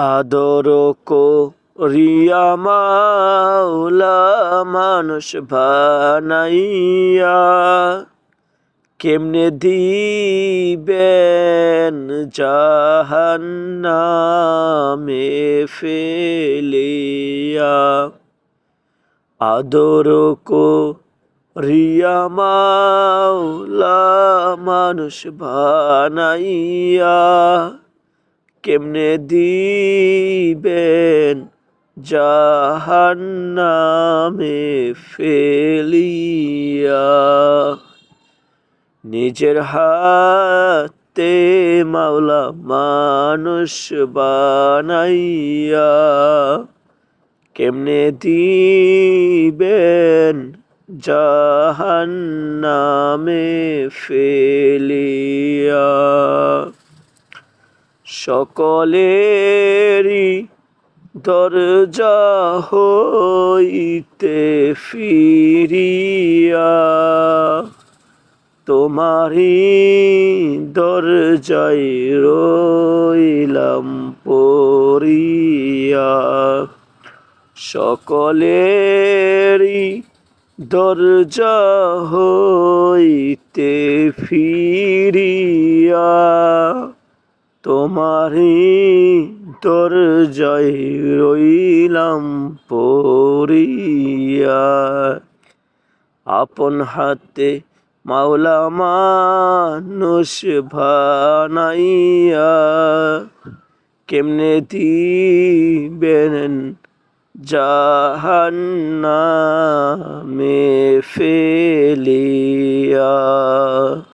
আদর করিয়া মাওলা মানুষ বানাইয়া কেমনে দিবেন জাহান্নামে ফেলিয়া? আদর করিয়া মাওলা মানুষ বানাইয়া কেমনে দিবেন জাহান্নামে ফেলিয়া? নিজের হাতে মাওলা মানুষ বানাইয়া কেমনে দিবেন জাহান্নামে ফেলিয়া? সকলেরই দরজা হইতে ফিরিয়া তোমারই দরজায় রইলাম পড়িয়া। সকলেরই দরজা হইতে ফিরিয়া তোমারই দরজায় রইলাম পড়িয়া। আপন হাতে মাওলা মানুষ ভানাইয়া কেমনে দিবেন জাহান্নামে ফেলিয়া?